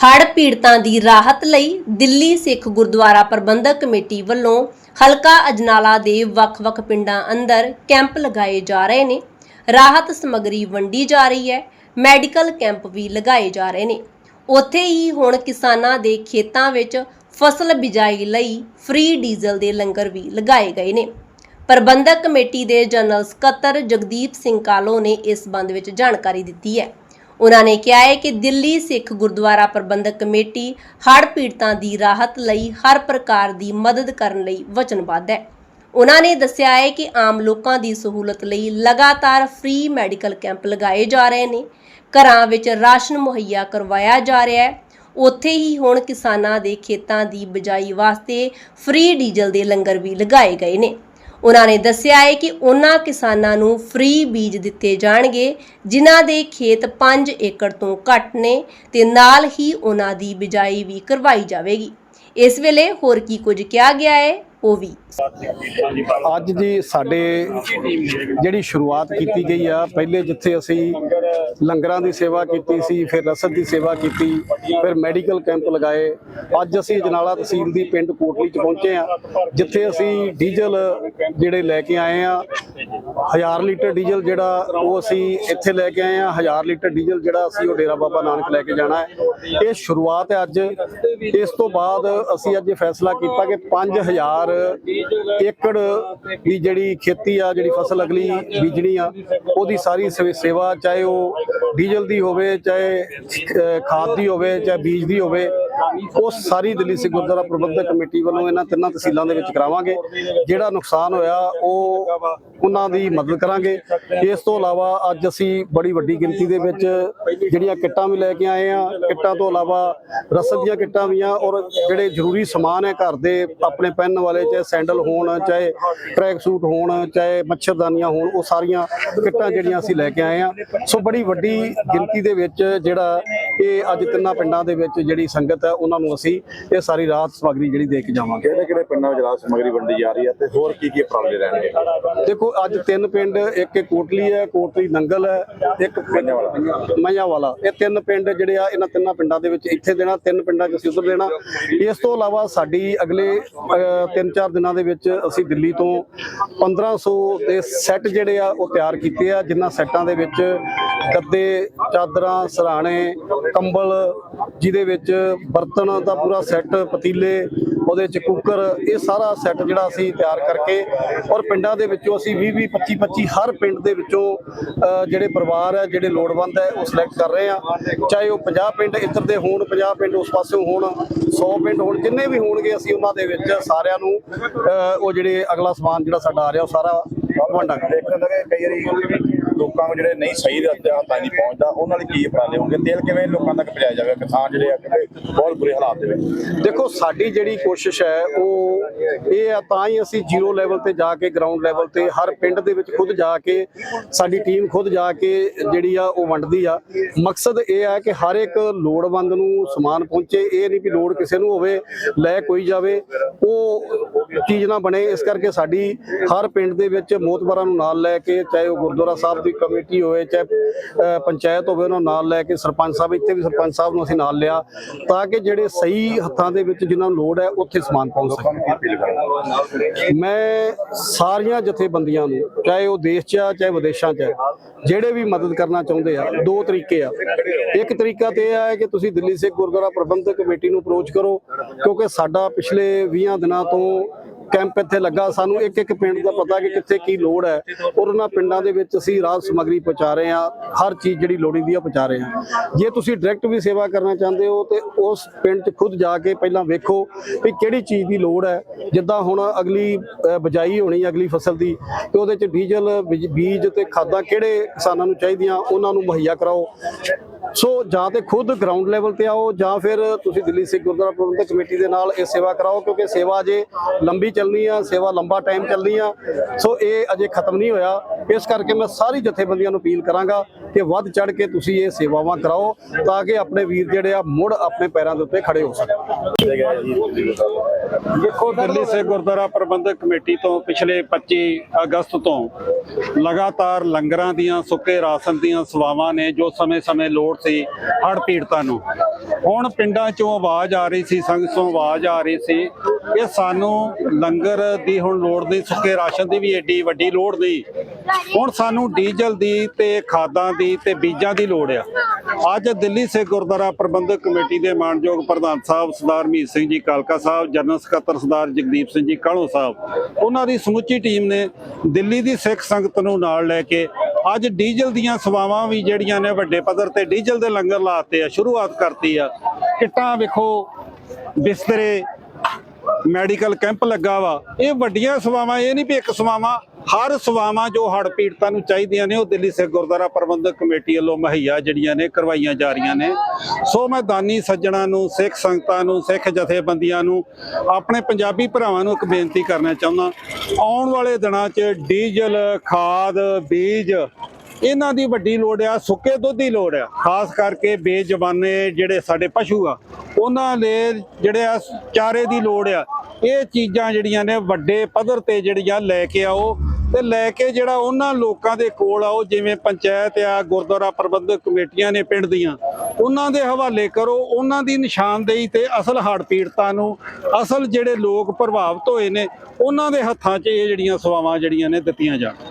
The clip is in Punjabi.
ਹੜ੍ਹ ਪੀੜਤਾਂ ਦੀ ਰਾਹਤ ਲਈ ਦਿੱਲੀ ਸਿੱਖ ਗੁਰਦੁਆਰਾ ਪ੍ਰਬੰਧਕ ਕਮੇਟੀ ਵੱਲੋਂ ਹਲਕਾ ਅਜਨਾਲਾ ਦੇ ਵੱਖ-ਵੱਖ ਪਿੰਡਾਂ ਅੰਦਰ ਕੈਂਪ ਲਗਾਏ ਜਾ ਰਹੇ ਨੇ। ਰਾਹਤ ਸਮੱਗਰੀ ਵੰਡੀ ਜਾ ਰਹੀ ਹੈ, ਮੈਡੀਕਲ ਕੈਂਪ ਵੀ ਲਗਾਏ ਜਾ ਰਹੇ ਨੇ। ਉੱਥੇ ਹੀ ਹੁਣ ਕਿਸਾਨਾਂ ਦੇ ਖੇਤਾਂ ਵਿੱਚ ਫਸਲ ਬਿਜਾਈ ਲਈ ਫ੍ਰੀ ਡੀਜ਼ਲ ਦੇ ਲੰਗਰ ਵੀ ਲਗਾਏ ਗਏ ਨੇ। ਪ੍ਰਬੰਧਕ ਕਮੇਟੀ ਦੇ ਜਨਰਲ ਸਕੱਤਰ ਜਗਦੀਪ ਸਿੰਘ ਕਾਲੋ ਨੇ ਇਸ ਸੰਬੰਧ ਵਿੱਚ ਜਾਣਕਾਰੀ ਦਿੱਤੀ ਹੈ। ਉਹਨਾਂ ਨੇ ਕਿਹਾ ਹੈ ਕਿ ਦਿੱਲੀ ਸਿੱਖ ਗੁਰਦੁਆਰਾ ਪ੍ਰਬੰਧਕ ਕਮੇਟੀ ਹੜ੍ਹ ਪੀੜਤਾਂ ਦੀ ਰਾਹਤ ਲਈ ਹਰ ਪ੍ਰਕਾਰ ਦੀ ਮਦਦ ਕਰਨ ਲਈ ਵਚਨਬੱਧ ਹੈ। ਉਹਨਾਂ ਨੇ ਦੱਸਿਆ ਹੈ ਕਿ ਆਮ ਲੋਕਾਂ ਦੀ ਸਹੂਲਤ ਲਈ ਲਗਾਤਾਰ ਫ੍ਰੀ ਮੈਡੀਕਲ ਕੈਂਪ ਲਗਾਏ ਜਾ ਰਹੇ ਨੇ। ਘਰਾਂ ਵਿੱਚ ਰਾਸ਼ਨ ਮੁਹੱਈਆ ਕਰਵਾਇਆ ਜਾ ਰਿਹਾ ਹੈ। ਉੱਥੇ ਹੀ ਹੁਣ ਕਿਸਾਨਾਂ ਦੇ ਖੇਤਾਂ ਦੀ ਬਿਜਾਈ ਵਾਸਤੇ ਫ੍ਰੀ ਡੀਜ਼ਲ ਦੇ ਲੰਗਰ ਵੀ ਲਗਾਏ ਗਏ ਨੇ। ਉਹਨਾਂ ਨੇ ਦੱਸਿਆ ਹੈ ਕਿ ਉਹਨਾਂ ਕਿਸਾਨਾਂ ਨੂੰ ਫ੍ਰੀ ਬੀਜ ਦਿੱਤੇ ਜਾਣਗੇ, ਜਿਨ੍ਹਾਂ ਦੇ ਖੇਤ 5 ਏਕੜ ਤੋਂ ਘੱਟ ਨੇ ਤੇ ਨਾਲ ਹੀ ਉਹਨਾਂ ਦੀ ਬਿਜਾਈ ਵੀ ਕਰਵਾਈ ਜਾਵੇਗੀ। ਇਸ ਵੇਲੇ ਹੋਰ ਕੀ ਕੁਝ ਕਿਹਾ ਗਿਆ ਹੈ? ਉਹ ਵੀ। ਅੱਜ ਜੀ ਸਾਡੇ ਜਿਹੜੀ ਸ਼ੁਰੂਆਤ ਕੀਤੀ ਗਈ ਆ, ਪਹਿਲੇ ਜਿੱਥੇ ਅਸੀਂ ਲੰਗਰਾਂ ਦੀ ਸੇਵਾ ਕੀਤੀ ਸੀ, ਫਿਰ ਰਸਦ ਦੀ ਸੇਵਾ ਕੀਤੀ, ਫਿਰ ਮੈਡੀਕਲ ਕੈਂਪ ਲਗਾਏ। ਅੱਜ ਅਸੀਂ ਜਨਾਲਾ ਤਹਿਸੀਲ ਦੀ ਪਿੰਡ ਕੋਟਲੀ ਚ ਪਹੁੰਚੇ ਆ, ਜਿੱਥੇ ਅਸੀਂ ਡੀਜ਼ਲ ਜਿਹੜੇ ਲੈ ਕੇ ਆਏ ਆ 1000 ਲੀਟਰ ਡੀਜ਼ਲ ਜਿਹੜਾ ਉਹ ਅਸੀਂ ਇੱਥੇ ਲੈ ਕੇ ਆਏ ਆ 1000 ਲੀਟਰ ਡੀਜ਼ਲ ਜਿਹੜਾ ਅਸੀਂ ਉਹ ਡੇਰਾ ਬਾਬਾ ਨਾਨਕ ਲੈ ਕੇ ਜਾਣਾ ਹੈ। ਇਹ ਸ਼ੁਰੂਆਤ ਹੈ ਅੱਜ। ਇਸ ਤੋਂ ਬਾਅਦ ਅਸੀਂ ਅੱਜ ਇਹ ਫੈਸਲਾ ਕੀਤਾ ਕਿ 5000 ਏਕੜ ਦੀ ਜਿਹੜੀ ਖੇਤੀ ਆ, ਜਿਹੜੀ ਫਸਲ ਅਗਲੀ ਬੀਜਣੀ ਆ, ਉਹਦੀ ਸਾਰੀ ਸੇ- ਸੇਵਾ ਚਾਹੇ ਉਹ ਡੀਜ਼ਲ ਦੀ ਹੋਵੇ, ਚਾਹੇ ਖਾਦ ਦੀ ਹੋਵੇ, ਚਾਹੇ ਬੀਜ ਦੀ ਹੋਵੇ ਉਹ ਸਾਰੀ ਦਿੱਲੀ ਸਿੱਖ ਗੁਰਦੁਆਰਾ ਪ੍ਰਬੰਧਕ ਕਮੇਟੀ ਵੱਲੋਂ ਇਹਨਾਂ ਤਿੰਨਾਂ ਤਹਿਸੀਲਾਂ ਦੇ ਵਿੱਚ ਕਰਾਵਾਂਗੇ। ਜਿਹੜਾ ਨੁਕਸਾਨ ਹੋਇਆ, ਉਹ ਉਹਨਾਂ ਦੀ ਮਦਦ ਕਰਾਂਗੇ। ਇਸ ਤੋਂ ਇਲਾਵਾ ਅੱਜ ਅਸੀਂ ਬੜੀ ਵੱਡੀ ਗਿਣਤੀ ਦੇ ਵਿੱਚ ਜਿਹੜੀਆਂ ਕਿੱਟਾਂ ਵੀ ਲੈ ਕੇ ਆਏ ਆ ਕਿੱਟਾਂ ਤੋਂ ਇਲਾਵਾ ਰਸਦ ਦੀਆਂ ਕਿੱਟਾਂ ਵੀ ਆ ਔਰ ਜਿਹੜੇ ਜ਼ਰੂਰੀ ਸਮਾਨ ਹੈ ਘਰ ਦੇ, ਆਪਣੇ ਪਹਿਨਣ ਵਾਲੇ, ਚਾਹੇ ਸੈਂਡਲ ਹੋਣ, ਚਾਹੇ ਟਰੈਕ ਸੂਟ ਹੋਣ, ਚਾਹੇ ਮੱਛਰਦਾਨੀਆਂ ਹੋਣ, ਉਹ ਸਾਰੀਆਂ ਕਿੱਟਾਂ ਜਿਹੜੀਆਂ ਅਸੀਂ ਲੈ ਕੇ ਆਏ ਆ ਸੋ ਬੜੀ ਵੱਡੀ ਗਿਣਤੀ ਦੇ ਵਿੱਚ ਜਿਹੜਾ ਇਹ ਅੱਜ ਤਿੰਨਾਂ ਪਿੰਡਾਂ ਦੇ ਵਿੱਚ ਜਿਹੜੀ ਸੰਗਤ ਹੈ ਉਹਨਾਂ ਨੂੰ ਅਸੀਂ ਇਹ ਸਾਰੀ ਰਾਹਤ ਸਮੱਗਰੀ ਜਿਹੜੀ ਦੇ ਕੇ ਜਾਵਾਂਗੇ। ਕਿਹੜੇ ਕਿਹੜੇ ਪਿੰਡਾਂ ਵਿੱਚ ਰਾਤ ਸਮਗਰੀ ਵੰਡੀ ਜਾ ਰਹੀ ਹੈ ਤੇ ਹੋਰ ਕੀ ਕੀ ਉਪਰਾਲੇ ਰਹਿਣਗੇ? ਦੇਖੋ ਅੱਜ ਤਿੰਨ ਪਿੰਡ ਇੱਕ ਇੱਕ ਕੋਟਲੀ ਹੈ ਕੋਟਲੀ ਨੰਗਲ ਹੈ ਇੱਕ ਮਈਆਂ ਵਾਲਾ ਇਹ ਤਿੰਨ ਪਿੰਡ ਜਿਹੜੇ ਆ ਇਹਨਾਂ ਤਿੰਨਾਂ ਪਿੰਡਾਂ ਦੇ ਵਿੱਚ ਇੱਥੇ ਦੇਣਾ ਤਿੰਨ ਪਿੰਡਾਂ 'ਚ ਅਸੀਂ ਉਧਰ ਦੇਣਾ। ਇਸ ਤੋਂ ਇਲਾਵਾ ਸਾਡੀ ਅਗਲੇ 3-4 ਦਿਨਾਂ ਦੇ ਵਿੱਚ ਅਸੀਂ ਦਿੱਲੀ ਤੋਂ 1500 ਦੇ ਸੈੱਟ ਜਿਹੜੇ ਆ ਉਹ ਤਿਆਰ ਕੀਤੇ ਆ ਜਿਨ੍ਹਾਂ ਸੈੱਟਾਂ ਦੇ ਵਿੱਚ ਗੱਦੇ ਚਾਦਰਾਂ ਸਰਾਣੇ ਕੰਬਲ ਜਿਹਦੇ ਵਿੱਚ ਬਰਤਨ ਦਾ ਪੂਰਾ ਸੈੱਟ, ਪਤੀਲੇ, ਉਹਦੇ ਚ ਕੁੱਕਰ, ਇਹ ਸਾਰਾ ਸੈੱਟ ਜਿਹੜਾ ਅਸੀਂ ਤਿਆਰ ਕਰਕੇ ਔਰ ਪਿੰਡਾਂ ਦੇ ਵਿੱਚੋਂ ਅਸੀਂ 20 20 25 25 ਹਰ ਪਿੰਡ ਦੇ ਵਿੱਚੋਂ ਜਿਹੜੇ ਪਰਿਵਾਰ ਹੈ, ਜਿਹੜੇ ਲੋੜਵੰਦ ਹੈ, ਉਹ ਸਿਲੈਕਟ ਕਰ ਰਹੇ ਆ ਚਾਹੇ ਉਹ 50 ਪਿੰਡ ਇੱਧਰ ਦੇ ਹੋਣ 50 ਪਿੰਡ ਉਸ ਪਾਸਿਓਂ ਹੋਣ 100 ਪਿੰਡ ਹੋਣ, ਜਿੰਨੇ ਵੀ ਹੋਣਗੇ ਅਸੀਂ ਉਹਨਾਂ ਦੇ ਵਿੱਚ ਸਾਰਿਆਂ ਨੂੰ ਉਹ ਜਿਹੜੇ ਅਗਲਾ ਸਮਾਨ ਜਿਹੜਾ ਸਾਡਾ ਆ ਰਿਹਾ, ਉਹ ਸਾਰਾ ਵੰਡਾਂਗੇ ਦੇਖਣ ਲੱਗੇ ਕਈ ਵਾਰੀ ਲੋਕਾਂ ਨੂੰ ਜਿਹੜੇ ਨਹੀਂ ਸਹੀ ਰਸਤੇ ਹੱਥਾਂ ਨਹੀਂ ਪਹੁੰਚਦਾ, ਉਹਨਾਂ ਲਈ ਕੀ ਉਪਰਾਲੇ ਹੋਣਗੇ? ਤੇਲ ਕਿਵੇਂ ਲੋਕਾਂ ਤੱਕ ਪਹੁੰਚਾਇਆ ਜਾਵੇ ਕਿਸਾਨ ਜਿਹੜੇ ਆ ਕਿਉਂਕਿ ਬਹੁਤ ਬੁਰੇ ਹਾਲਾਤ ਦੇ ਵਿੱਚ। ਦੇਖੋ, ਸਾਡੀ ਜਿਹੜੀ ਕੋਸ਼ਿਸ਼ ਹੈ, ਉਹ ਇਹ ਆ, ਤਾਂ ਹੀ ਅਸੀਂ ਜ਼ੀਰੋ ਲੈਵਲ ਤੇ ਜਾ ਕੇ ਗਰਾਊਂਡ ਲੈਵਲ ਤੇ ਹਰ ਪਿੰਡ ਦੇ ਵਿੱਚ ਖੁਦ ਜਾ ਕੇ, ਸਾਡੀ ਟੀਮ ਖੁਦ ਜਾ ਕੇ ਜਿਹੜੀ ਆ, ਉਹ ਵੰਡਦੀ ਆ। ਮਕਸਦ ਇਹ ਆ ਕਿ ਹਰ ਇੱਕ ਲੋੜਵੰਦ ਨੂੰ ਸਮਾਨ ਪਹੁੰਚੇ। ਇਹ ਨਹੀਂ ਵੀ ਲੋੜ ਕਿਸੇ ਨੂੰ ਹੋਵੇ, ਲੈ ਕੋਈ ਜਾਵੇ। ਉਹ ਚੀਜ਼ ਨਾ ਬਣੇ। ਇਸ ਕਰਕੇ ਸਾਡੀ ਹਰ ਪਿੰਡ ਦੇ ਵਿੱਚ ਮੋਤਬਰਾਂ ਨੂੰ ਨਾਲ ਲੈ ਕੇ, ਚਾਹੇ ਉਹ ਗੁਰਦੁਆਰਾ ਸਾਹਿਬ ਦੀ ਕਮੇਟੀ ਹੋਵੇ, ਚਾਹੇ ਪੰਚਾਇਤ ਹੋਵੇ, ਉਹਨਾਂ ਨਾਲ ਲੈ ਕੇ ਸਰਪੰਚ ਸਾਹਿਬ, ਇੱਥੇ ਵੀ ਸਰਪੰਚ ਸਾਹਿਬ ਨੂੰ ਅਸੀਂ ਨਾਲ ਲਿਆ, ਤਾਂ ਕਿ ਜਿਹੜੇ ਸਹੀ ਹੱਥਾਂ ਦੇ ਵਿੱਚ ਜਿਨ੍ਹਾਂ ਨੂੰ ਲੋੜ ਹੈ, ਉੱਥੇ ਸਮਾਨ ਪਹੁੰਚ ਸਕੇ। ਮੈਂ ਸਾਰੀਆਂ ਜਥੇਬੰਦੀਆਂ ਨੂੰ, ਚਾਹੇ ਉਹ ਦੇਸ਼ 'ਚ ਆ, ਚਾਹੇ ਵਿਦੇਸ਼ਾਂ 'ਚ ਆ, ਜਿਹੜੇ ਵੀ ਮਦਦ ਕਰਨਾ ਚਾਹੁੰਦੇ ਆ, ਦੋ ਤਰੀਕੇ ਆ। ਇੱਕ ਤਰੀਕਾ ਤੇ ਇਹ ਹੈ ਕਿ ਤੁਸੀਂ ਦਿੱਲੀ ਸਿੱਖ ਗੁਰਦੁਆਰਾ ਪ੍ਰਬੰਧਕ ਕਮੇਟੀ ਨੂੰ ਅਪਰੋਚ ਕਰੋ, ਕਿਉਂਕਿ ਸਾਡਾ ਪਿਛਲੇ 20 ਦਿਨਾਂ ਤੋਂ ਕੈਂਪ ਇੱਥੇ ਲੱਗਾ। ਸਾਨੂੰ ਇੱਕ ਇੱਕ ਪਿੰਡ ਦਾ ਪਤਾ ਕਿ ਕਿੱਥੇ ਕੀ ਲੋੜ ਹੈ। ਔਰ ਉਹਨਾਂ ਪਿੰਡਾਂ ਦੇ ਵਿੱਚ ਅਸੀਂ ਰਾਹਤ ਸਮੱਗਰੀ ਪਹੁੰਚਾ ਰਹੇ ਹਾਂ। ਹਰ ਚੀਜ਼ ਜਿਹੜੀ ਲੋੜੀਂਦੀ ਆ ਪਹੁੰਚਾ ਰਹੇ ਹਾਂ। ਜੇ ਤੁਸੀਂ ਡਾਇਰੈਕਟ ਵੀ ਸੇਵਾ ਕਰਨਾ ਚਾਹੁੰਦੇ ਹੋ ਤੇ ਉਸ ਪਿੰਡ 'ਚ ਖੁਦ ਜਾ ਕੇ ਪਹਿਲਾਂ ਵੇਖੋ ਵੀ ਕਿਹੜੀ ਚੀਜ਼ ਦੀ ਲੋੜ ਹੈ। ਜਿੱਦਾਂ ਹੁਣ ਅਗਲੀ ਅ, ਬਿਜਾਈ ਹੋਣੀ ਅਗਲੀ ਫਸਲ ਦੀ ਤੇ ਉਹਦੇ 'ਚ ਡੀਜ਼ਲ ਬੀਜ- ਬੀਜ ਤੇ ਖਾਦਾਂ ਕਿਹੜੇ ਕਿਸਾਨਾਂ ਨੂੰ ਚਾਹੀਦੀਆਂ ਉਹਨਾਂ ਨੂੰ ਮੁਹੱਈਆ ਕਰਾਓ। ਸੋ ਜਾਂ ਤੇ ਖੁਦ ਗਰਾਊਂਡ ਲੈਵਲ ਤੇ ਆਓ ਜਾਂ ਫਿਰ ਤੁਸੀਂ ਦਿੱਲੀ ਸਿੱਖ ਗੁਰਦੁਆਰਾ ਪ੍ਰਬੰਧਕ ਕਮੇਟੀ ਦੇ ਨਾਲ ਇਹ ਸੇਵਾ ਕਰਾਓ, ਕਿਉਂਕਿ ਸੇਵਾ ਅਜੇ ਲੰਬੀ ਚੱਲਣੀ ਆ, ਸੇਵਾ ਲੰਬਾ ਟਾਈਮ ਚੱਲਣੀ ਆ। ਸੋ ਇਹ ਅਜੇ ਖਤਮ ਨਹੀਂ ਹੋਇਆ। ਇਸ ਕਰਕੇ ਮੈਂ ਸਾਰੀ ਜਥੇਬੰਦੀਆਂ ਨੂੰ ਅਪੀਲ ਕਰਾਂਗਾ ਕਿ ਵੱਧ ਚੜ ਕੇ ਤੁਸੀਂ ਇਹ ਸੇਵਾਵਾਂ ਕਰਾਓ ਤਾਂ ਕਿ ਆਪਣੇ ਵੀਰ ਜਿਹੜੇ ਆ ਮੁੜ ਆਪਣੇ ਪੈਰਾਂ ਦੇ ਉੱਤੇ ਖੜੇ ਹੋ ਸਕਣ। ਦੇਖੋ, ਦਿੱਲੀ ਸੇ ਗੁਰਦੁਆਰਾ ਪ੍ਰਬੰਧਕ ਕਮੇਟੀ ਤੋਂ ਪਿਛਲੇ 25 ਅਗਸਤ ਤੋਂ ਲਗਾਤਾਰ ਲੰਗਰਾਂ ਦੀਆਂ, ਸੁੱਕੇ ਰਾਸ਼ਨ ਦੀਆਂ ਸੇਵਾਵਾਂ ਨੇ ਜੋ ਸਮੇਂ-ਸਮੇਂ ਲੋੜ ਸੀ ਹੜ੍ਹ ਪੀੜਤਾਂ ਨੂੰ। ਹੁਣ ਪਿੰਡਾਂ ਚੋਂ ਆਵਾਜ਼ ਆ ਰਹੀ ਸੀ, ਸੰਗਤ ਤੋਂ ਆਵਾਜ਼ ਆ ਰਹੀ ਸੀ ਇਹ ਸਾਨੂੰ ਲੰਗਰ ਦੀ ਹੁਣ ਲੋੜ ਨਹੀਂ, ਸੁੱਕੇ ਰਾਸ਼ਨ ਦੀ ਵੀ ਏਡੀ ਵੱਡੀ ਲੋੜ ਨਹੀਂ। ਹੁਣ ਸਾਨੂੰ ਡੀਜ਼ਲ ਦੀ ਤੇ ਖਾਦਾਂ ਦੀ ਤੇ ਬੀਜਾਂ ਦੀ ਲੋੜ ਆ। ਅੱਜ ਦਿੱਲੀ ਸੇ ਗੁਰਦੁਆਰਾ ਪ੍ਰਬੰਧਕ ਕਮੇਟੀ ਦੇ ਮਾਨਯੋਗ ਪ੍ਰਧਾਨ ਸਾਹਿਬ ਸਰਦਾਰ ਮੀਤ ਸਿੰਘ ਜੀ, ਕਾਲਕਾ ਸਾਹਿਬ, ਜਨਰਲ ਸਕੱਤਰ ਸਰਦਾਰ ਜਗਦੀਪ ਸਿੰਘ ਜੀ ਕਾਲੋ ਸਾਹਿਬ, ਉਹਨਾਂ ਦੀ ਸਮੁੱਚੀ ਟੀਮ ਨੇ ਦਿੱਲੀ ਦੀ ਸਿੱਖ ਸੰਗਤ ਨੂੰ ਨਾਲ ਲੈ ਕੇ ਅੱਜ ਡੀਜ਼ਲ ਦੀਆਂ ਸੇਵਾਵਾਂ ਵੀ ਜਿਹੜੀਆਂ ਨੇ ਵੱਡੇ ਪੱਧਰ ਤੇ ਡੀਜ਼ਲ ਦੇ ਲੰਗਰ ਲਾਤੇ ਆ, ਸ਼ੁਰੂਆਤ ਕਰਤੀ ਆ। ਕਿੱਟਾਂ ਵੇਖੋ, ਬਿਸਤਰੇ ਮੈਡੀਕਲ ਕੈਂਪ ਲੱਗਾ ਵਾ। ਇਹ ਵੱਡੀਆਂ ਸੇਵਾਵਾਂ, ਇਹ ਨਹੀਂ ਵੀ ਇੱਕ ਸੇਵਾਵਾਂ, ਹਰ ਸੇਵਾਵਾਂ ਜੋ ਹੜ੍ਹ ਪੀੜਤਾਂ ਨੂੰ ਚਾਹੀਦੀਆਂ ਨੇ, ਉਹ ਦਿੱਲੀ ਸਿੱਖ ਗੁਰਦੁਆਰਾ ਪ੍ਰਬੰਧਕ ਕਮੇਟੀ ਵੱਲੋਂ ਮੁਹੱਈਆ ਜਿਹੜੀਆਂ ਨੇ, ਕਰਵਾਈਆਂ ਜਾ ਰਹੀਆਂ ਨੇ। ਸੋ ਮੈਂ ਦਾਨੀ ਸੱਜਣਾ ਨੂੰ, ਸਿੱਖ ਸੰਗਤਾਂ ਨੂੰ, ਸਿੱਖ ਜਥੇਬੰਦੀਆਂ ਨੂੰ, ਆਪਣੇ ਪੰਜਾਬੀ ਭਰਾਵਾਂ ਨੂੰ ਇੱਕ ਬੇਨਤੀ ਕਰਨਾ ਚਾਹੁੰਦਾ। ਆਉਣ ਵਾਲੇ ਦਿਨਾਂ 'ਚ ਡੀਜ਼ਲ, ਖਾਦ, ਬੀਜ ਇਹਨਾਂ ਦੀ ਵੱਡੀ ਲੋੜ ਆ, ਸੁੱਕੇ ਦੁੱਧ ਦੀ ਲੋੜ ਆ। ਖਾਸ ਕਰਕੇ ਬੇਜ਼ਬਾਨੇ ਜਿਹੜੇ ਸਾਡੇ ਪਸ਼ੂ ਆ, ਉਹਨਾਂ ਦੇ ਜਿਹੜੇ ਆ ਚਾਰੇ ਦੀ ਲੋੜ ਆ। ਇਹ ਚੀਜ਼ਾਂ ਜਿਹੜੀਆਂ ਨੇ ਵੱਡੇ ਪੱਧਰ ਤੇ ਜਿਹੜੀਆਂ ਲੈ ਕੇ ਆਓ ਤੇ ਲੈ ਕੇ ਜਿਹੜਾ ਉਹਨਾਂ ਲੋਕਾਂ ਦੇ ਕੋਲ ਆਓ, ਜਿਵੇਂ ਪੰਚਾਇਤ ਆ, ਗੁਰਦੁਆਰਾ ਪ੍ਰਬੰਧਕ ਕਮੇਟੀਆਂ ਨੇ ਪਿੰਡ ਦੀਆਂ, ਉਹਨਾਂ ਦੇ ਹਵਾਲੇ ਕਰੋ, ਉਹਨਾਂ ਦੀ ਨਿਸ਼ਾਨਦੇਹੀ ਤੇ ਅਸਲ ਹੜ੍ਹ ਪੀੜਤਾਂ ਨੂੰ, ਅਸਲ ਜਿਹੜੇ ਲੋਕ ਪ੍ਰਭਾਵਿਤ ਹੋਏ ਨੇ, ਉਹਨਾਂ ਦੇ ਹੱਥਾਂ 'ਚ ਇਹ ਜਿਹੜੀਆਂ ਸੇਵਾਵਾਂ ਜਿਹੜੀਆਂ ਨੇ ਦਿੱਤੀਆਂ ਜਾਣ।